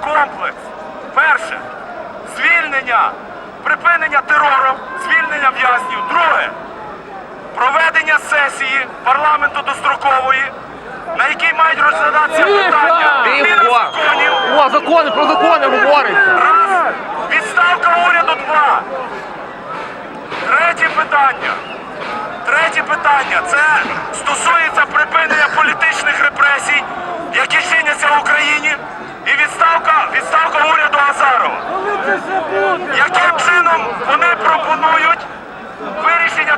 комплекс. Перше звільнення, припинення терору, звільнення в'язнів. Друге проведення сесії парламенту дострокової, на якій мають розглядатися питання зміни законів. О, закони, про закони говориться. Раз. Відставка уряду два. Третє питання. Третє питання. Це стосується припинення політичних репресій, які чиняться в Україні. І відставка, відставка уряду Азарова. Яким чином вони пропонують вирішення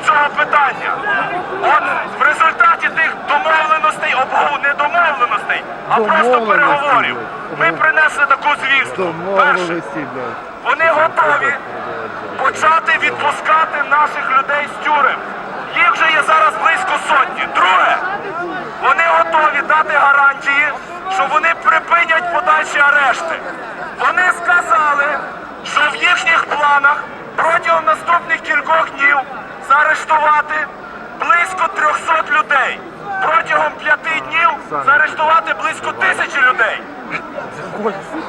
цього питання? От в результаті тих домовленостей, обгу не домовленостей, а просто переговорів. Ми принесли таку звістку. Перше, вони готові почати відпускати наших людей з тюрем. Їх вже є зараз близько сотні. Друге, вони готові дати гарантії, що вони припинять подальші арешти. Вони сказали, що в їхніх планах протягом наступних кількох днів заарештувати близько 300 людей. Протягом п'яти днів заарештувати близько тисячі людей.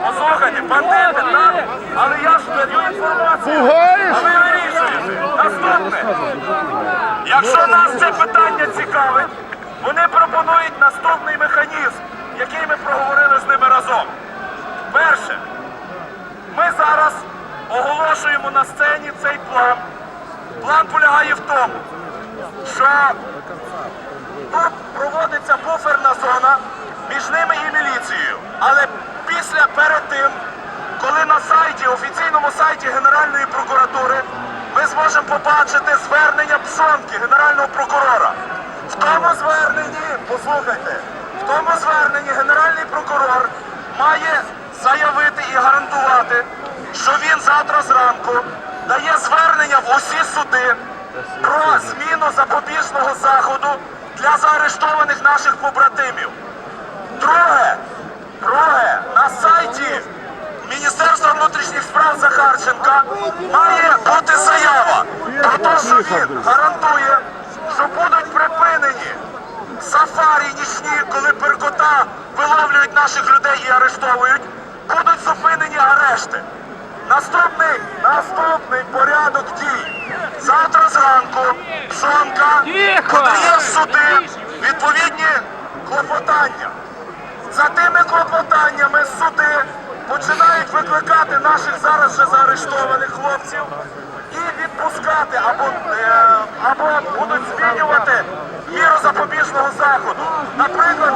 Послухайте, бандити, так? Але я ж даю інформацію. Пугаєш? А ви вирішуєте. Наступне. Якщо нас це питання цікавить, вони пропонують наступний механізм, який ми проговорили з ними разом. Перше, ми зараз оголошуємо на сцені цей план. План полягає в тому, що тут проводиться буферна зона між ними і міліцією. Але після перед тим, коли на сайті, офіційному сайті Генеральної прокуратури, ми зможемо побачити звернення Пшонки, генерального прокурора. В тому зверненні, послухайте, в тому зверненні генеральний прокурор має заявити і гарантувати, що він завтра зранку дає звернення в усі суди про зміну запобіжного заходу для заарештованих наших побратимів. Друге, друге, на сайті Міністерства внутрішніх справ Захарченка має бути заява про те, що він гарантує, що будуть припинені сафарі нічні, коли перкота виловлюють наших людей і арештовують, будуть зупинені арешти. Наступний, наступний порядок дій. Завтра зранку Пшонка подає в суди відповідні клопотання. За тими клопотаннями суди починають викликати наших зараз вже заарештованих хлопців і відпускати або, е, або будуть змінювати міру запобіжного заходу. Наприклад,